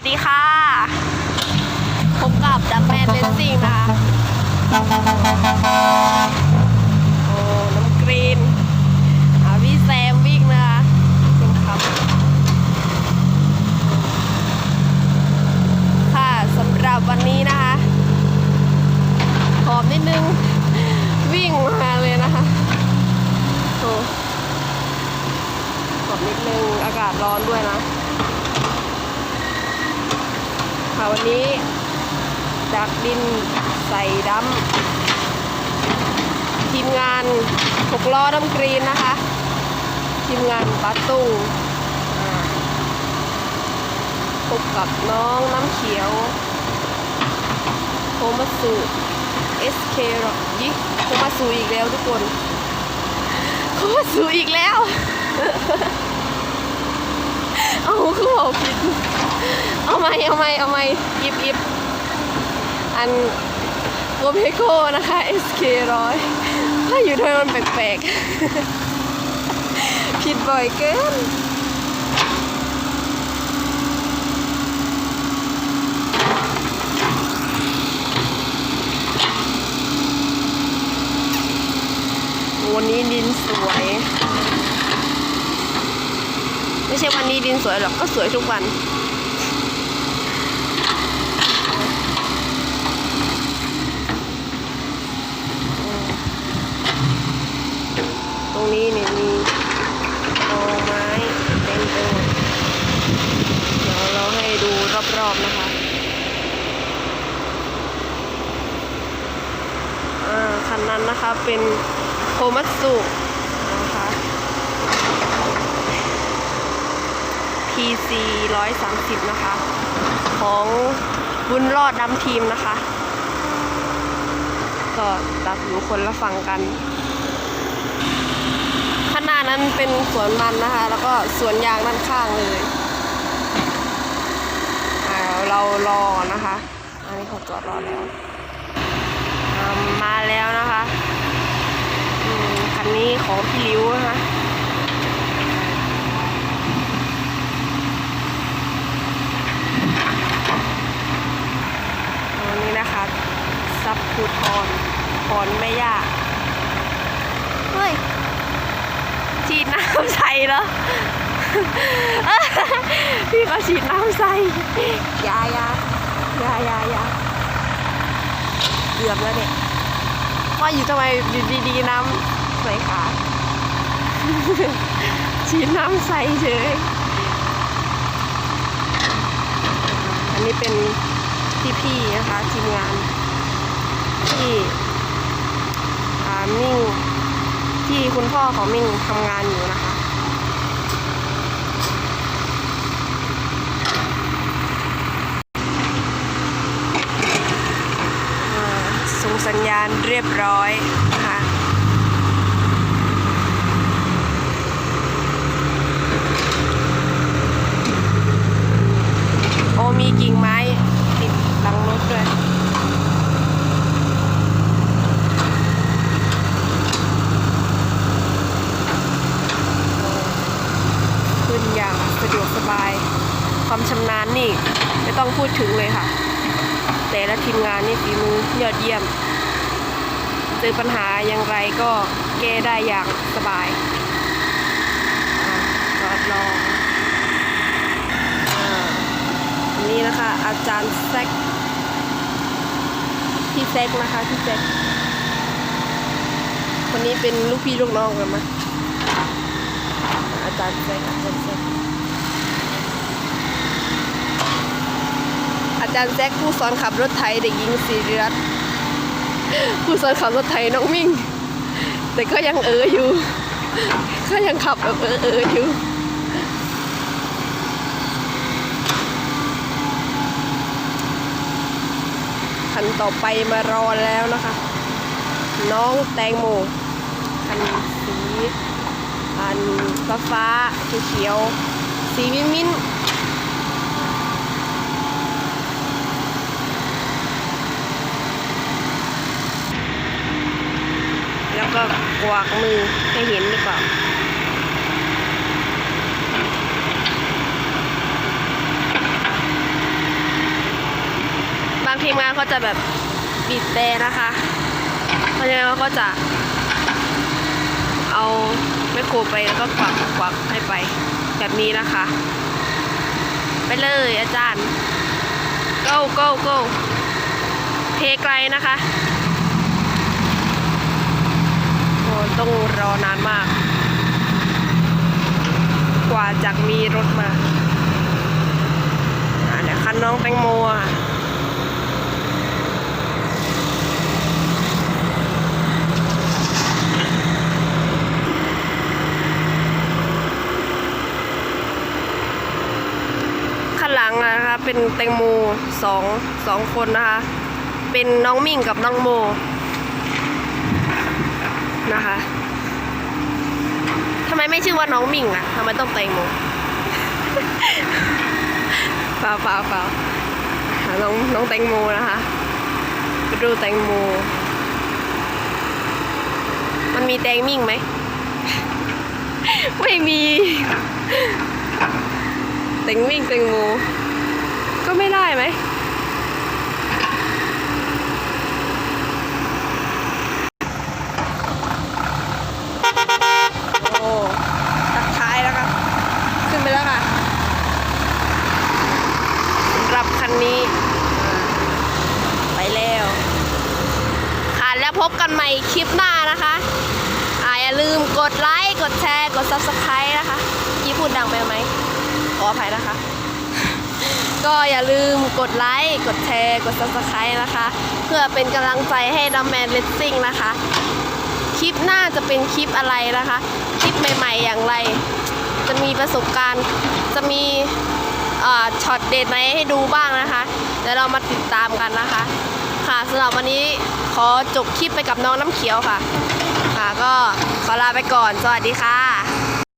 สดีค่ะพบกับดักแมนเลนซิ่งนะคะโอ้น้ำกรีนอาพี่แซมวิ่งนะคะเป็นครับค่ะสำหรับวันนี้นะคะหอมนิดนึงวิ่งมาเลยนะคะโอ้หอมนิดนึงอากาศร้อนด้วยนะ ค่ะวันนี้ดักดินใส่ดำทีมงานหกล้อน้ำกรีนนะคะ ทีมงานปัตตุงพบกับน้องน้ำเขียวโทมัสสุ SK หรอยิโทมัสุอีกแล้วทุกคนโทมัสุอีกแล้ว เอาคือบอกผิด เอาไหมเอาไหมเอาไหมยิบยิบอันโกเมโก้นะคะ SK ร้อยถ้าอยู่ด้วยมันแปลกๆ ผิดบ่อยเกินวันนี้ดินสวย ไม่ใช่วันนี้ดินสวยหรอกก็สวยทุกวัน ตรงนี้เนี่ยมีตอไม้เต็มไปหมดเดี๋ยวเราให้ดู รอบๆนะคะอ่าคันนั้นนะคะเป็นโคมัตสุนะคะ PC 130 นะคะ ของบุญรอดดำทีมนะคะ ก็ตักอยู่คนละฝั่งกันข้างหน้านั้นเป็นสวนมันนะคะ แล้วก็สวนยางด้านข้างเลย เรารอนะคะ อันนี้เขาจอดรอแล้วอ่ามาแล้วนะคะอืมคันนี้ของพี่ลิ้วนะคะอันนี้นะคะซับภูทรพรแม่ย่าเฮ้ยฉีดน้ำใส่เหรอ พี่ก็ฉีดน้ำใส่ยายายายายาเกือบแล้วเนี่ยว่าอยู่ทำไมอยู่ดีๆน้ำใส่ขาฉีดน้ำใส่เฉยอันนี้เป็นพี่ๆนะคะทีมงานที่อ่ามิ่งที่คุณพ่อของมิ่งทำงานอยู่นะคะ อ่า สัญญาณเรียบร้อยนะคะโอ้มีกิ่งไม้ติดหลังรถด้วยขึ้นอย่างสะดวกสบาย ความชำนาญนี่ ไม่ต้องพูดถึงเลยค่ะ แต่ละทีมงานนี่ฝีมือยอดเยี่ยม เจอปัญหาอย่างไรก็แก้ได้อย่างสบายอะก็ลองอ่านนี้นะคะ อาจารย์แซกพี่แซกนะคะพี่แซกคนนี้เป็นลูกพี่ลูกน้องกันไหมอาจารย์แซกอาจารย์แซกอาจารย์แซกผู้สอนขับรถไถเด็กหญิงศิริรัตน์ ผู้สอนขับรถไถน้องมิ่ง แต่ก็ยังเอออยู่ ก็ยังขับแบบเออเอออยู่คันต่อไปมารอแล้วนะคะ น้องแตงโมคันสีอันฟ้าฟ้าเขียวสีมิ้นมิ้นท์แล้ว กวากมือให้เห็นหรือเปล่าอทีมงานเขาจะแบบบีบแต่นะคะเพราะฉะนั้นเขาก็จะ เอาแมโครไปแล้วก็กวักกวักให้ไป แบบนี้นะคะ ไปเลยอาจารย์ go go go เทไกลนะคะ โอ้ ต้องรอนานมาก กว่าจะมีรถมาเดี๋ยวคันน้องแตงโมอะข้างหลังนะคะเป็นแตงโมสองสองคนนะคะ เป็นน้องมิ่งกับน้องโม นะคะทำไมไม่ชื่อว่าน้องมิ่งอะทำไมต้องแตงโมเปล่าเปล่าเปล่าน้องน้องแตงโมนะคะไปดูแตงโม มันมีแตงมิ่งไหม ไม่มีเต็งวิ่งเต็งโม ก็ไม่ได้ไหม โอ้ตักท้ายแล้วครับ ขึ้นไปแล้วค่ะสันนี้ ไปแล้ว ค่ะแล้วพบกันใหม่คลิปหน้านะคะอ่าอย่าลืมกดไลค์กดแชร์ กด subscribe นะคะยี่พูดดังไปไหมขออภัยนะคะ ก็อย่าลืมกดไลค์กดแชร์ กด subscribe นะคะ เพื่อเป็นกำลังใจให้ดัมแมนเลสซิ่งนะคะ คลิปหน้าจะเป็นคลิปอะไรนะคะ คลิปใหม่ ๆ อย่างไร จะมีประสบการณ์จะมี ช็อตเด็ดไหนให้ดูบ้างนะคะเดี๋ยวเรามาติดตามกันนะคะ ค่ะสำหรับวันนี้ขอจบคลิปไปกับน้องน้ำเขียวค่ะ ค่ะก็ขอลาไปก่อน สวัสดีค่ะ